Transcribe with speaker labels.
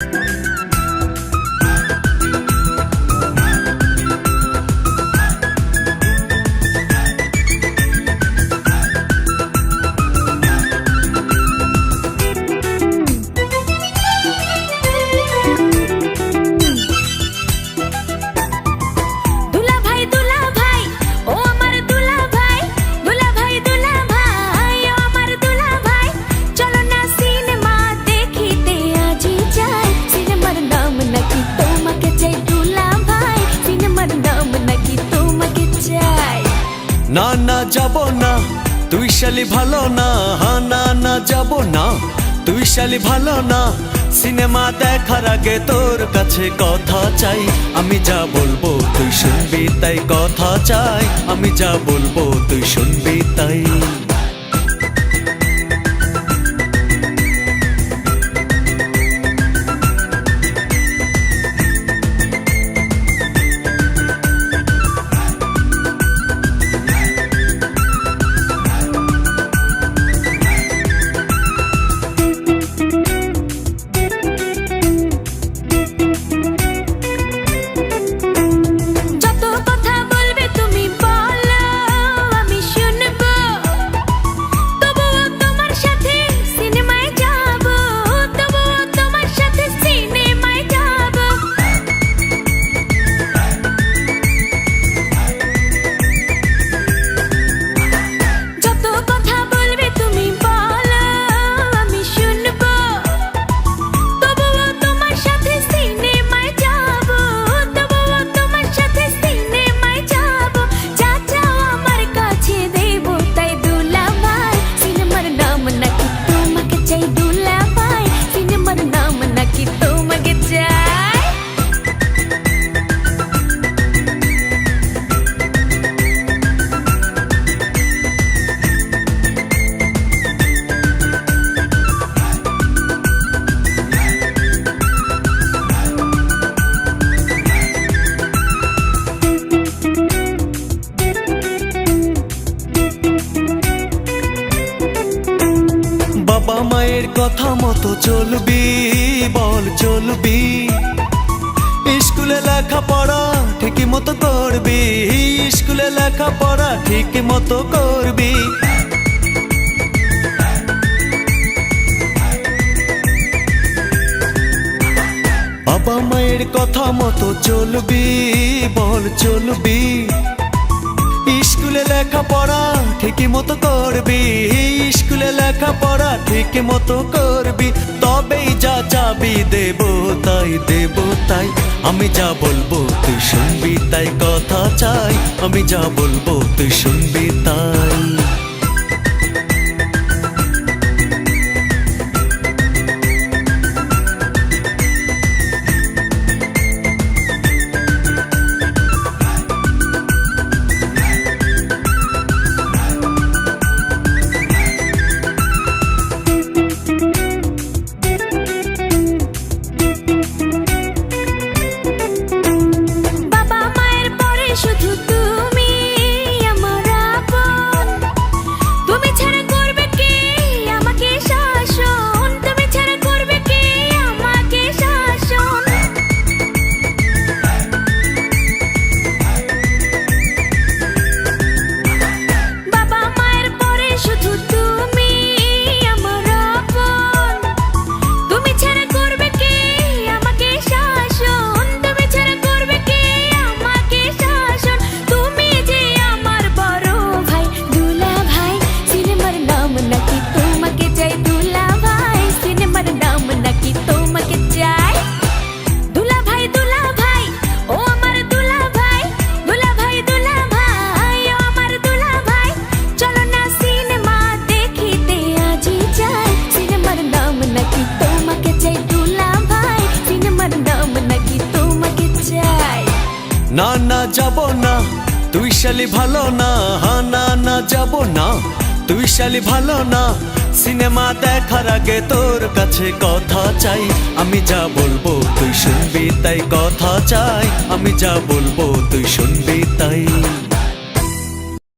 Speaker 1: Thank you. না
Speaker 2: না যাব না। তুই শালি ভালো না না না যাব না। তুই শালি ভালো না। সিনেমা দেখার আগে তোর কাছে কথা চাই। আমি যা বলব তুই শুনবি, তাই কথা চাই। আমি যা বলব তুই শুনবি, তাই। বাবা মায়ের কথা মতো চলবি, বল চলবি। স্কুলে লেখাপড়া ঠিকই মতো করবি, স্কুলে লেখাপড়া ঠিকই মতো করবি। বাবা মায়ের কথা মতো চলবি, বল চলবি। স্কুলে লেখাপড়া ঠিকই মতো করবি। স্কুলে লেখাপড়া ঠিকই মতো করবি। তবেই যা চাবি দেব, তাই দেব, তাই আমি যা বলব তুই শুনবি, তাই কথা চাই। আমি যা বলব তুই শুনবি, তাই।
Speaker 1: না
Speaker 2: না যাব না। তুই শালি ভালো না না না যাব না। তুই শালি ভালো না, সিনেমা দেখার আগে তোর কাছে কথা চাই। আমি যা বলব তুই শুনবি, তাই কথা চাই। আমি যা বলব তুই শুনবি, তাই।